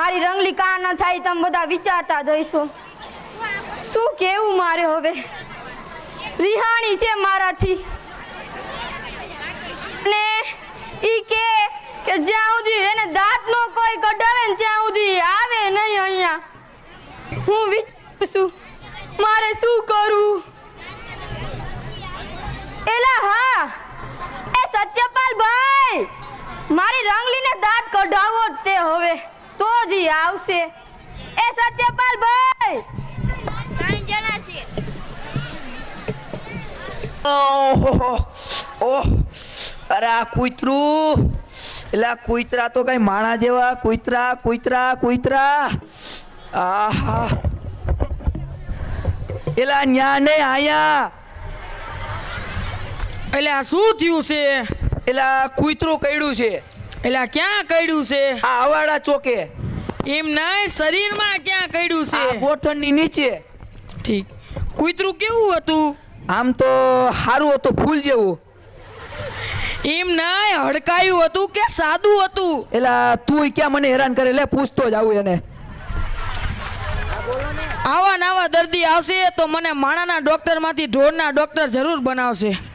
મારી રંગલી કા ન થાય તમે બધા વિચારતા જઈશો શું કેવું મારે હવે? રિહાણી છે મારાથી. ને ઈ કે કે જ્યાં સુધી એને દાંત નો કોઈ કઢાવે ને ત્યાં સુધી આવે નહીં અહીંયા. હું વિચારું છું, મારે શું કરું એલા હા, એ સત્યપાલ ભાઈ, મારી રંગલીને દાંત કઢાવો જ તે હવે. તો જી આવશે. એ સત્યપાલ ભાઈ! ત્રણ જણા છે. ઓહો ઓહ. અરે આ કૂતરું એટલે આ કૂતરા તો કઈ માણા જેવા. કુતરા કુતરા કુતરા. આહા. એલા ન્યા નહીં આયા. એટલે આ શું થયું છે? એટલે આ કૂતરું કઈડું છે? એટલે ક્યાં કડ્યું છે? આ અવાડા ચોકે. એમ ના શરીરમાં ક્યાં કડ્યું આ છે ગોઠણની નીચે. ઠીક. કૂતરું કેવું હતું? આમ તો સારું હતું ફૂલ જેવું. એમ ના હડકાયું હતું કે સાદું હતું? એટલે તું ક્યાં મને હેરાન કરે? લે પૂછતો જ આવું એને. આવા નાવા દર્દી આવશે તો મને માણાના ડોક્ટરમાંથી ઢોરના ડોક્ટર જરૂર બનાવશે.